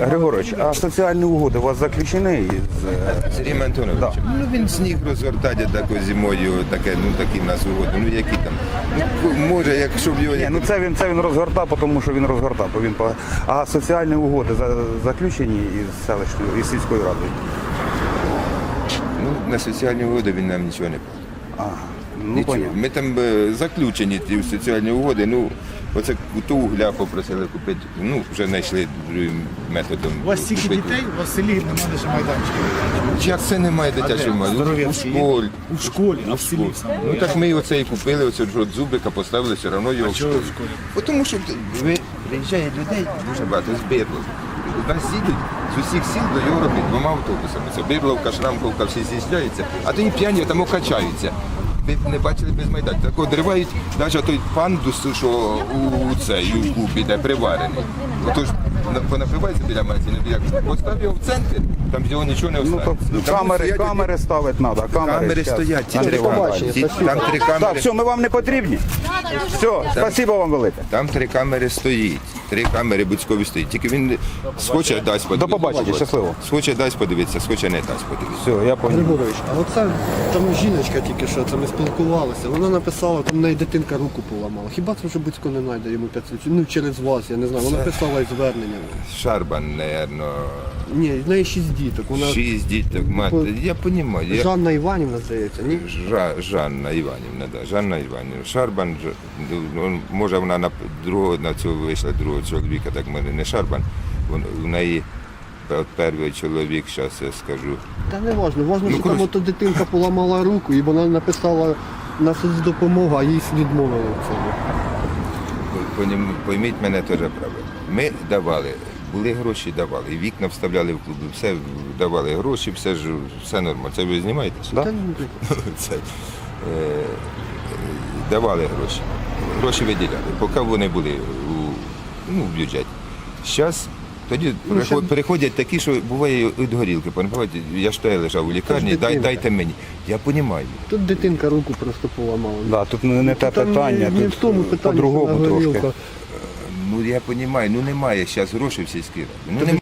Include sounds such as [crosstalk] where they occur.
Григорович, а соціальні угоди у вас заключені із е, Сергій Антонович, Да. ну він сніг розгортає тако зимою, таке, ну такі в нас угоди. Ну які там. Ну, може, якщо б його. Ні, ну це він це він розгортав, тому що він розгортав. бо Він по- а соціальні угоди за- заключені із селищною із сільською радою. Ну, на соціальні угоди він нам нічого не платить. Ага, ну Нічого. понятно. Ми там е, заключені ті соціальні угоди. Ну, оце ту угля попросили купити. Ну, вже знайшли другим методом. У вас стільки купити. дітей, у вас в селі немає лише майданчика. Як це немає дитячого майдану? У школі. У школі, а в селі саме. Ну так ми оце і купили, оце ж от зубика поставили, все одно його. А чого в школі? Бо Тому що ви приїжджає людей дуже багато з У нас їдуть з усіх сіл до Європи двома автобусами. Це Бирловка, Шрамковка, всі з'їжджаються, а тоді п'яні там окачаються. Ви не бачили без майдану. Так от ривають навіть той пандус, що у цей у купі, де приварений. Отож на- понапивається біля магазину, як постав його в центр, там з його нічого не Ну, то Там камери, стоять камери ставити треба. Камери, Камери стоять, ті три камери. Ті- Там три Так, все, ми вам не потрібні. Все, спасибо вам велике. Там три камери стоїть. Три камери Буцькові стоїть. Тільки він схоче дасть подивитися. побачення, щасливо. Схоче дасть подивитися, схоче не дасть подивитися. Все, я понял. Григорович, а оце там жіночка тільки що це ми спілкувалися. Вона написала, там в неї дитинка руку поламала. Хіба це вже Буцько не знайде йому 500? Ну через вас, я не знаю. Вона писала із зверненням. Шарбан, напевно, Ні, в неї шість діток. Вона шість діток, мати. Я розумію. Я... Жанна Іванівна, здається, ні? Жа, Жанна Іванівна, да. Жанна Іванівна. Шарбан, Ж- ну, може вона на другого на цього вийшла другого чоловіка, так в мене не Шарбан. У неї пе- перший чоловік, зараз я скажу. Та не важно. Важно, Ну, що там коротше. ото дитинка поламала руку і вона написала на соцдопомогу, а їй відмовили в цьому. Понім- Пойміть мене теж правильно. Ми давали, були гроші, давали, і вікна вставляли в клуби, все давали гроші, все ж все нормально. Це ви знімаєте? Та ні, [laughs] Це, е, давали гроші. Гроші виділяли, поки вони були ну, в бюджеті. Зараз тоді Ну, переход- ще- переходять такі, що буває від горілки. Пам'ятаєте, Я ж те лежав у лікарні, дай, дайте мені. Я розумію. Тут дитинка руку просто поламала. Да, тут не, не те Там питання, не, не тут в тому питанні, по-другому вона трошки. горілка. Ну я розумію, ну немає зараз грошей в сільській раді. Ну, немає.